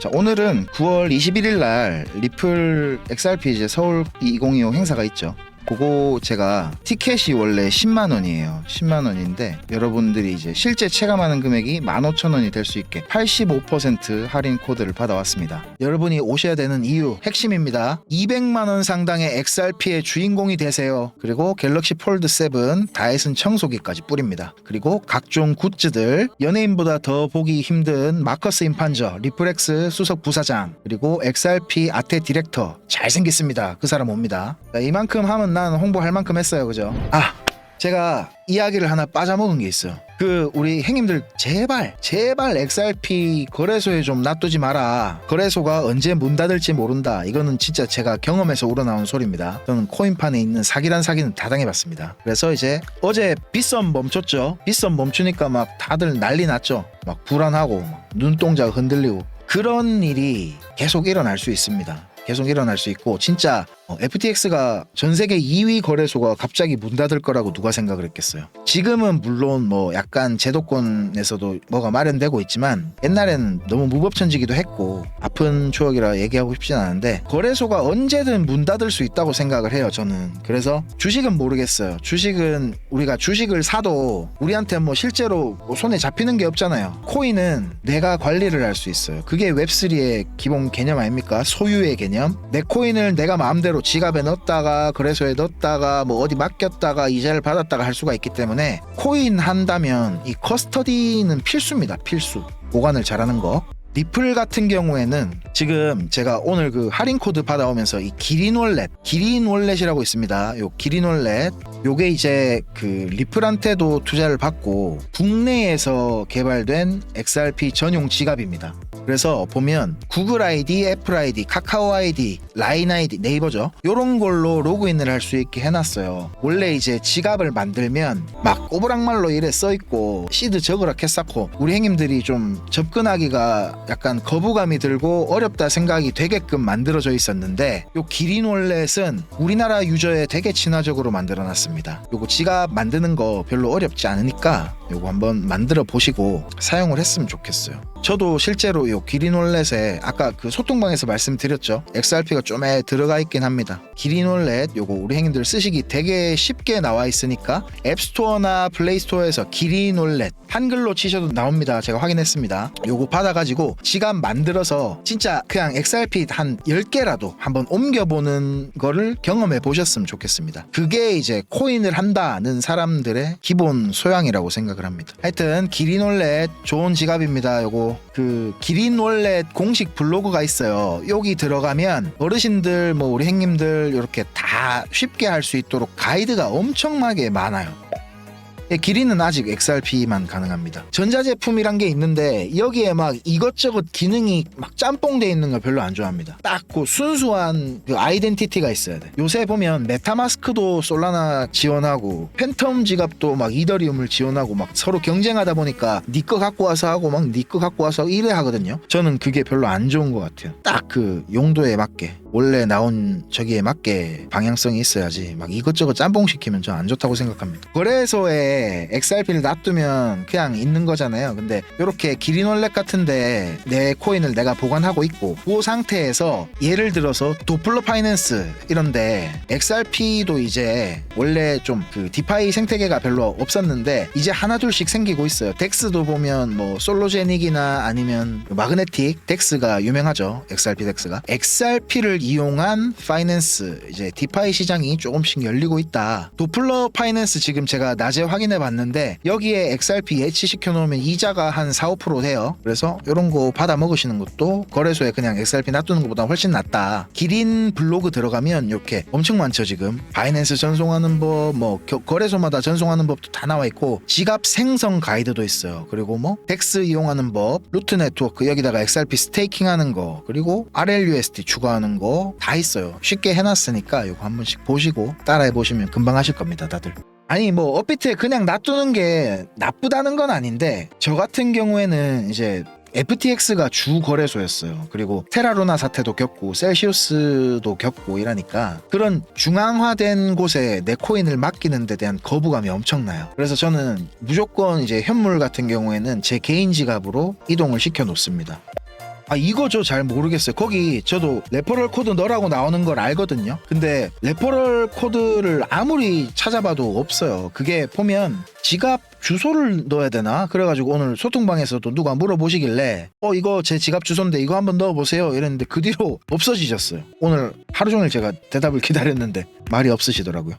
자, 오늘은 9월 21일 날 리플 XRP 이제 서울 2025 행사가 있죠. 그거 제가 티켓이 원래 10만 원이에요. 10만 원인데 여러분들이 이제 실제 체감하는 금액이 15,000원이 될 수 있게 85% 할인 코드를 받아왔습니다. 여러분이 오셔야 되는 이유 핵심입니다. 200만 원 상당의 XRP의 주인공이 되세요. 그리고 갤럭시 폴드 7 다이슨 청소기까지 뿌립니다. 그리고 각종 굿즈들 연예인보다 더 보기 힘든 마커스 임판저 리플렉스 수석 부사장 그리고 XRP 아테 디렉터 잘생겼습니다. 그 사람 옵니다. 자, 이만큼 하면 난 홍보할 만큼 했어요. 그죠? 아 제가 이야기를 하나 빠져먹은 게 있어요. 그 우리 행님들 제발 제발 XRP 거래소에 좀 놔두지 마라. 거래소가 언제 문 닫을지 모른다. 이거는 진짜 제가 경험에서 우러나온 소리입니다. 저는 코인판에 있는 사기란 사기는 다 당해봤습니다. 그래서 이제 어제 빗썸 멈췄죠. 빗썸 멈추니까 막 다들 난리 났죠. 막 불안하고 막 눈동자가 흔들리고 그런 일이 계속 일어날 수 있습니다. 계속 일어날 수 있고 진짜 어, FTX가 전 세계 2위 거래소가 갑자기 문 닫을 거라고 누가 생각을 했겠어요. 지금은 물론 뭐 약간 제도권에서도 뭐가 마련되고 있지만 옛날에는 너무 무법천지기도 했고 아픈 추억이라 얘기하고 싶진 않은데 거래소가 언제든 문 닫을 수 있다고 생각을 해요. 저는 그래서 주식은 모르겠어요. 주식은 우리가 주식을 사도 우리한테 뭐 실제로 뭐 손에 잡히는 게 없잖아요. 코인은 내가 관리를 할 수 있어요. 그게 웹3의 기본 개념 아닙니까? 소유의 개념. 내 코인을 내가 마음대로 지갑에 넣었다가 거래소에 넣었다가 뭐 어디 맡겼다가 이자를 받았다가 할 수가 있기 때문에 코인 한다면 이 커스터디는 필수입니다. 필수. 보관을 잘하는 거. 리플 같은 경우에는 지금 제가 오늘 그 할인 코드 받아오면서 이 기린 월렛, 기린 월렛이라고 있습니다. 요 기린 월렛, 요게 이제 그 리플한테도 투자를 받고 국내에서 개발된 XRP 전용 지갑입니다. 그래서 보면 구글 아이디, 애플 아이디, 카카오 아이디, 라인 아이디, 네이버죠. 요런 걸로 로그인을 할 수 있게 해놨어요. 원래 이제 지갑을 만들면 막 꼬부랑말로 이래 써있고 시드 적으라 캐쌓고 우리 행님들이 좀 접근하기가 약간 거부감이 들고 어렵다 생각이 되게끔 만들어져 있었는데 요 기린 월렛은 우리나라 유저에 되게 친화적으로 만들어놨습니다. 요거 지갑 만드는 거 별로 어렵지 않으니까 요거 한번 만들어 보시고 사용을 했으면 좋겠어요. 저도 실제로 요 기린 월렛에 아까 그 소통방에서 말씀드렸죠. XRP가 좀에 들어가 있긴 합니다. 기린 월렛 요거 우리 행님들 쓰시기 되게 쉽게 나와 있으니까 앱스토어나 플레이스토어에서 기린 월렛 한글로 치셔도 나옵니다. 제가 확인했습니다. 요거 받아가지고 지갑 만들어서 진짜 그냥 XRP 한 10개라도 한번 옮겨보는 거를 경험해 보셨으면 좋겠습니다. 그게 이제 코인을 한다는 사람들의 기본 소양이라고 생각을 합니다. 하여튼 기린 월렛 좋은 지갑입니다. 요거 그 기린 월렛 공식 블로그가 있어요. 여기 들어가면 어르신들 뭐 우리 행님들 이렇게 다 쉽게 할 수 있도록 가이드가 엄청나게 많아요. 예, 길이는 아직 XRP만 가능합니다. 전자제품이란 게 있는데 여기에 막 이것저것 기능이 막 짬뽕돼 있는 걸 별로 안 좋아합니다. 딱 그 순수한 그 아이덴티티가 있어야 돼. 요새 보면 메타마스크도 솔라나 지원하고 팬텀 지갑도 막 이더리움을 지원하고 막 서로 경쟁하다 보니까 니거 갖고 와서 하고 막 니거 갖고 와서 이래 하거든요. 저는 그게 별로 안 좋은 것 같아요. 딱 그 용도에 맞게 원래 나온 저기에 맞게 방향성이 있어야지 막 이것저것 짬뽕 시키면 저 안 좋다고 생각합니다. 거래소에 XRP를 놔두면 그냥 있는 거잖아요. 근데 이렇게 기린 월렛 같은데 내 코인을 내가 보관하고 있고 그 상태에서 예를 들어서 도플러 파이낸스 이런데 XRP도 이제 원래 좀 그 디파이 생태계가 별로 없었는데 이제 하나 둘씩 생기고 있어요. 덱스도 보면 뭐 솔로제닉이나 아니면 마그네틱 덱스가 유명하죠. XRP 덱스가 XRP를 이용한 파이낸스 이제 디파이 시장이 조금씩 열리고 있다. 도플러 파이낸스 지금 제가 낮에 확인 해 봤는데 여기에 XRP 예치시켜 놓으면 이자가 한 4, 5% 돼요. 그래서 이런 거 받아 먹으시는 것도 거래소에 그냥 XRP 놔두는 것보다 훨씬 낫다. 기린 블로그 들어가면 이렇게 엄청 많죠 지금. 바이낸스 전송하는 법, 뭐 겨- 거래소마다 전송하는 법도 다 나와 있고 지갑 생성 가이드도 있어요. 그리고 뭐 덱스 이용하는 법, 루트 네트워크 여기다가 XRP 스테이킹 하는 거, 그리고 RLUSD 추가하는 거 다 있어요. 쉽게 해놨으니까 이거 한 번씩 보시고 따라해 보시면 금방 하실 겁니다, 다들. 아니 뭐 업비트에 그냥 놔두는 게 나쁘다는 건 아닌데 저 같은 경우에는 이제 FTX가 주 거래소였어요. 그리고 테라루나 사태도 겪고 셀시우스도 겪고 이러니까 그런 중앙화된 곳에 내 코인을 맡기는 데 대한 거부감이 엄청나요. 그래서 저는 무조건 이제 현물 같은 경우에는 제 개인 지갑으로 이동을 시켜 놓습니다. 아 이거 저 잘 모르겠어요. 거기 저도 레퍼럴 코드 넣으라고 나오는 걸 알거든요. 근데 레퍼럴 코드를 아무리 찾아봐도 없어요. 그게 보면 지갑 주소를 넣어야 되나? 그래가지고 오늘 소통방에서도 누가 물어보시길래 어 이거 제 지갑 주소인데 이거 한번 넣어보세요 이랬는데 그 뒤로 없어지셨어요. 오늘 하루 종일 제가 대답을 기다렸는데 말이 없으시더라고요.